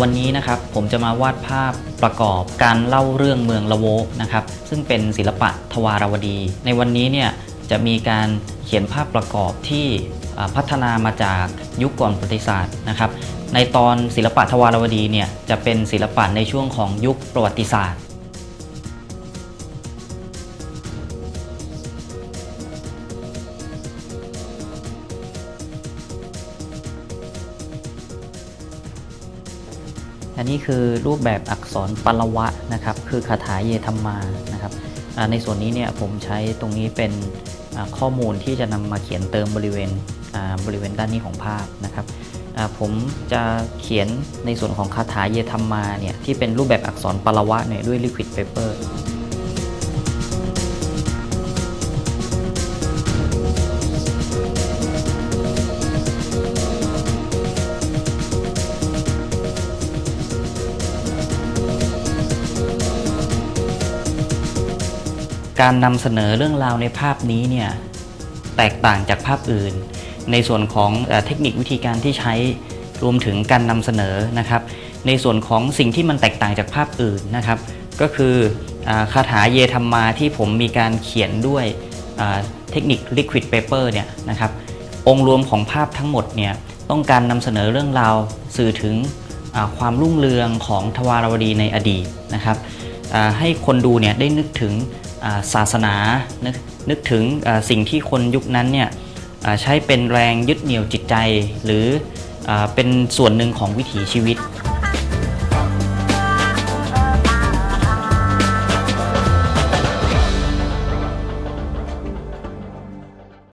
วันนี้นะครับผมจะมาวาดภาพประกอบการเล่าเรื่องเมืองละโวนะครับซึ่งเป็นศิลปะทวารวดี ในวันนี้เนี่ยจะมีการเขียนภาพประกอบที่พัฒนามาจากยุคก่อนประวัติศาสตร์นะครับในตอนศิลปะทวารวดีเนี่ยจะเป็นศิลปะในช่วงของยุคประวัติศาสตร์ อันนี้คือรูปแบบอักษรปรวะนะครับ คือคาถาเยธรรมานะครับในส่วนนี้เนี่ยผมใช้ตรงนี้เป็นข้อมูลที่จะนำมาเขียนเติมบริเวณบริเวณด้านนี้ของภาพนะครับผมจะเขียนในส่วนของคาถาเยธรรมาเนี่ยที่เป็นรูปแบบอักษรปรวะเนี่ยด้วย liquid paper การนำเสนอเรื่องราวในภาพนี้เนี่ยแตกต่างจากภาพอื่น ในส่วนของเทคนิควิธีการที่ใช้รวมถึงการนำเสนอนะครับ ในส่วนของสิ่งที่มันแตกต่างจากภาพอื่นนะครับ ก็คือคาถาเยธรรมมาที่ผมมีการเขียนด้วยเทคนิค Liquid Paper เนี่ยนะครับองค์รวมของภาพทั้งหมดเนี่ยต้องการนำเสนอเรื่องราวสื่อถึงความรุ่งเรืองของทวารวดีในอดีตนะครับให้คนดูเนี่ยได้นึกถึง ศาสนานึกนึกถึงสิ่งที่คนยุคนั้นเนี่ยใช้เป็นแรงยึดเหนี่ยวจิตใจ หรือเป็นส่วนหนึ่งของวิถีชีวิต